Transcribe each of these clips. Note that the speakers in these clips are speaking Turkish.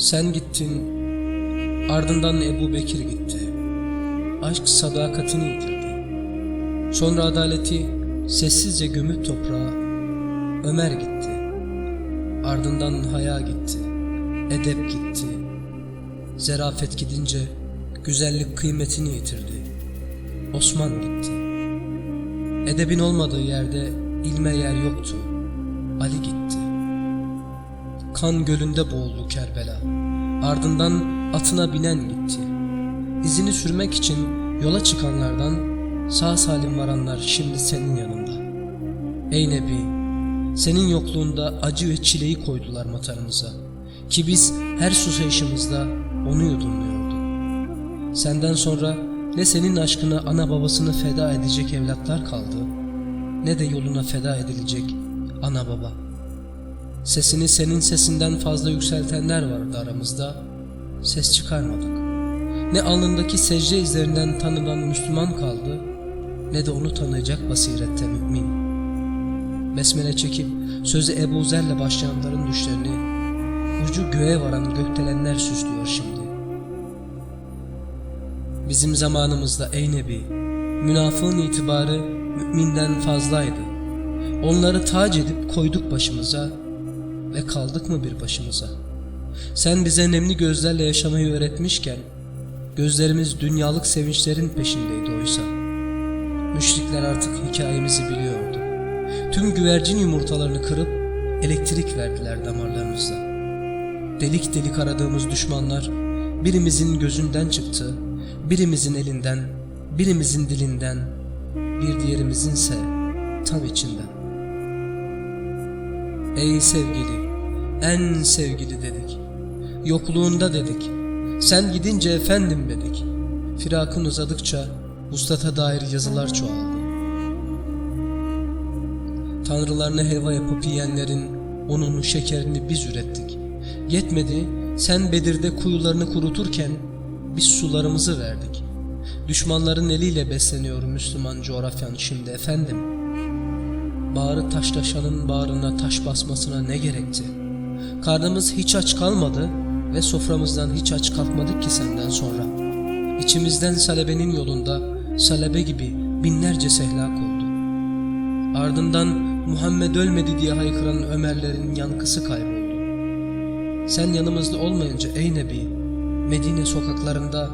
Sen gittin, ardından Ebu Bekir gitti. Aşk sadakatini yitirdi. Sonra adaleti sessizce gömüp toprağa Ömer gitti. Ardından haya gitti. Edep gitti. Zerafet gidince güzellik kıymetini yitirdi. Osman gitti. Edebin olmadığı yerde ilme yer yoktu. Ali gitti. Kan gölünde boğuldu Kerbela. Ardından atına binen gitti. İzini sürmek için yola çıkanlardan sağ salim varanlar şimdi senin yanında. Ey Nebi, senin yokluğunda acı ve çileyi koydular matarımıza. Ki biz her susayışımızda onu yudumluyorduk. Senden sonra ne senin aşkına ana babasını feda edecek evlatlar kaldı, ne de yoluna feda edilecek ana baba. Sesini senin sesinden fazla yükseltenler vardı aramızda, ses çıkarmadık. Ne alnındaki secde izlerinden tanınan Müslüman kaldı, ne de onu tanıyacak basirette mümin. Besmele çekip sözü Ebu Zer'le başlayanların düşlerini ucu göğe varan gökdelenler süslüyor şimdi. Bizim zamanımızda ey Nebi, münafığın itibarı müminden fazlaydı. Onları tac edip koyduk başımıza ve kaldık mı bir başımıza? Sen bize nemli gözlerle yaşamayı öğretmişken, gözlerimiz dünyalık sevinçlerin peşindeydi oysa. Müşrikler artık hikayemizi biliyordu. Tüm güvercin yumurtalarını kırıp elektrik verdiler damarlarımızda. Delik delik aradığımız düşmanlar birimizin gözünden çıktı, birimizin elinden, birimizin dilinden, bir diğerimizinse tam içinden. Ey sevgili, en sevgili dedik. Yokluğunda dedik. Sen gidince efendim dedik. Firakın uzadıkça vuslata dair yazılar çoğaldı. Tanrılarına helva yapıp yiyenlerin ununu şekerini biz ürettik. Yetmedi sen Bedir'de kuyularını kuruturken biz sularımızı verdik. Düşmanların eliyle besleniyor Müslüman coğrafyan şimdi efendim. Bağrı taşlaşanın bağrına taş basmasına ne gerekti? Karnımız hiç aç kalmadı ve soframızdan hiç aç kalkmadık ki senden sonra. İçimizden salebenin yolunda salebe gibi binlerce sehlak oldu. Ardından Muhammed ölmedi diye haykıran Ömerlerin yankısı kayboldu. Sen yanımızda olmayınca ey Nebi, Medine sokaklarında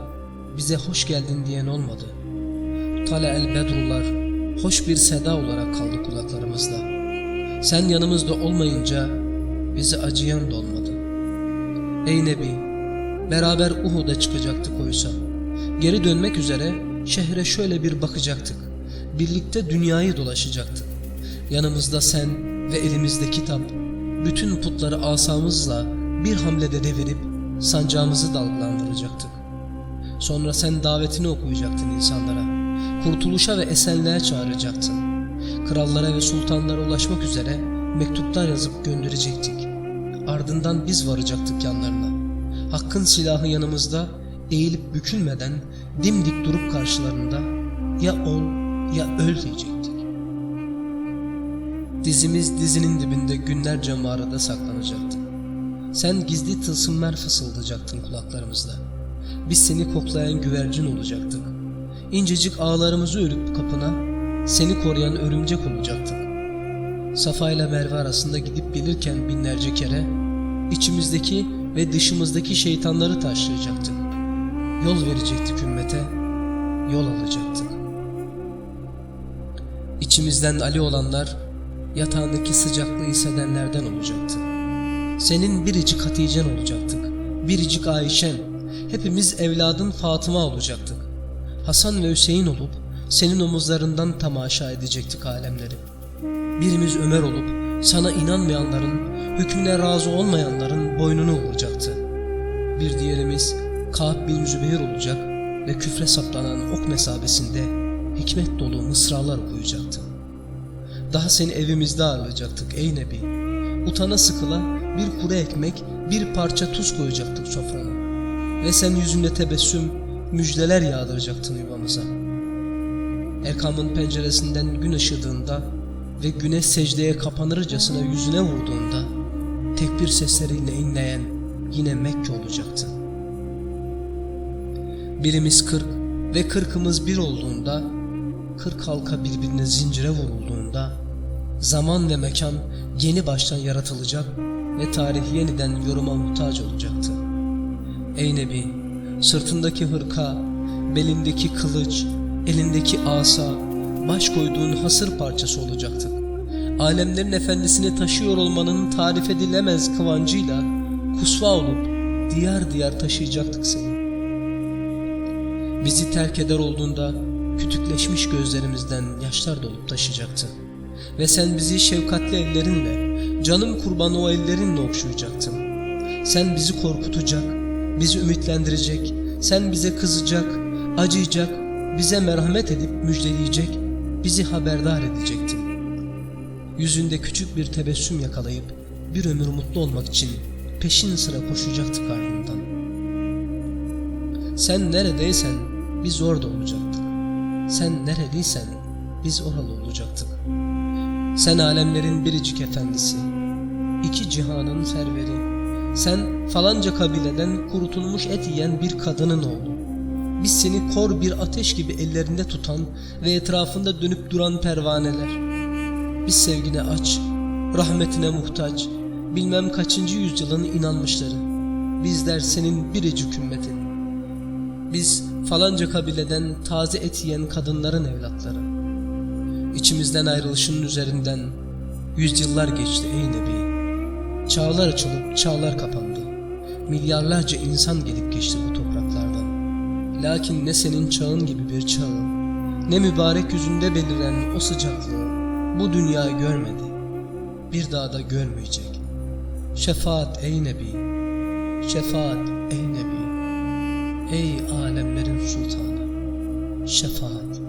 bize hoş geldin diyen olmadı. Tale el bedrular hoş bir seda olarak kaldı kulaklarımızda. Sen yanımızda olmayınca bize acıyan da olmadı. Ey Nebi, beraber Uhud'a çıkacaktık oysa. Geri dönmek üzere şehre şöyle bir bakacaktık. Birlikte dünyayı dolaşacaktık. Yanımızda sen ve elimizde kitap. Bütün putları asamızla bir hamlede devirip sancağımızı dalgalandıracaktık. Sonra sen davetini okuyacaktın insanlara. Kurtuluşa ve esenliğe çağıracaktın. Krallara ve sultanlara ulaşmak üzere mektuplar yazıp gönderecektik. Ardından biz varacaktık yanlarına. Hakkın silahı yanımızda eğilip bükülmeden dimdik durup karşılarında ya ol ya öl diyecektik. Dizimiz dizinin dibinde günlerce mağarada saklanacaktı. Sen gizli tılsımlar fısıldayacaktın kulaklarımızda. Biz seni koklayan güvercin olacaktık. İncecik ağlarımızı örüp kapına seni koruyan örümcek olacaktık. Safa ile Merve arasında gidip gelirken binlerce kere içimizdeki ve dışımızdaki şeytanları taşlayacaktık. Yol verecektik ümmete, yol alacaktık. İçimizden Ali olanlar yatağındaki sıcaklığı hissedenlerden olacaktı. Senin biricik Hatice'n olacaktık, biricik Ayşen, hepimiz evladın Fatıma olacaktık. Hasan ve Hüseyin olup senin omuzlarından tamaşa edecektik alemleri. Birimiz Ömer olup sana inanmayanların, hükmüne razı olmayanların boynunu vuracaktı. Bir diğerimiz Ka'b bin Zübeyir olacak ve küfre saplanan ok mesabesinde hikmet dolu mısralar okuyacaktı. Daha seni evimizde ağırlayacaktık ey Nebi. Utana sıkıla bir kuru ekmek, bir parça tuz koyacaktık sofrana. Ve sen yüzünde tebessüm, müjdeler yağdıracaktın yuvamıza. Erkam'ın penceresinden gün ışıdığında ve güne secdeye kapanırcasına yüzüne vurduğunda tekbir sesleriyle inleyen yine Mekke olacaktı. Birimiz kırk ve kırkımız bir olduğunda, kırk halka birbirine zincire vurulduğunda, zaman ve mekan yeni baştan yaratılacak ve tarih yeniden yoruma muhtaç olacaktı. Ey Nebi, sırtındaki hırka, belindeki kılıç, elindeki asa, baş koyduğun hasır parçası olacaktı. Alemlerin efendisini taşıyor olmanın tarif edilemez kıvancıyla kusva olup diyar diyar taşıyacaktık seni. Bizi terk eder olduğunda kütükleşmiş gözlerimizden yaşlar dolup taşıyacaktı. Ve sen bizi şefkatli ellerinle, canım kurbanı o ellerinle okşayacaktın. Sen bizi korkutacak, bizi ümitlendirecek, sen bize kızacak, acıyacak, bize merhamet edip müjdeleyecek, bizi haberdar edecektin. Yüzünde küçük bir tebessüm yakalayıp bir ömür mutlu olmak için peşin sıra koşacaktık ardından. Sen neredeysen biz orada olacaktık. Sen neredeysen biz oralı olacaktık. Sen alemlerin biricik efendisi, iki cihanın serveri. Sen falanca kabileden kurutulmuş et yiyen bir kadının oğlu. Biz seni kor bir ateş gibi ellerinde tutan ve etrafında dönüp duran pervaneler. Biz sevgine aç, rahmetine muhtaç, bilmem kaçıncı yüzyılın inanmışları. Bizler senin biricik ümmetin. Biz falanca kabileden taze et yiyen kadınların evlatları. İçimizden ayrılışının üzerinden yüzyıllar geçti ey Nebi. Çağlar açılıp çağlar kapandı. Milyarlarca insan gelip geçti bu topraklardan. Lakin ne senin çağın gibi bir çağın, ne mübarek yüzünde beliren o sıcaklığı bu dünya görmedi. Bir daha da görmeyecek. Şefaat ey Nebi, şefaat ey Nebi, ey alemlerin sultanı, şefaat.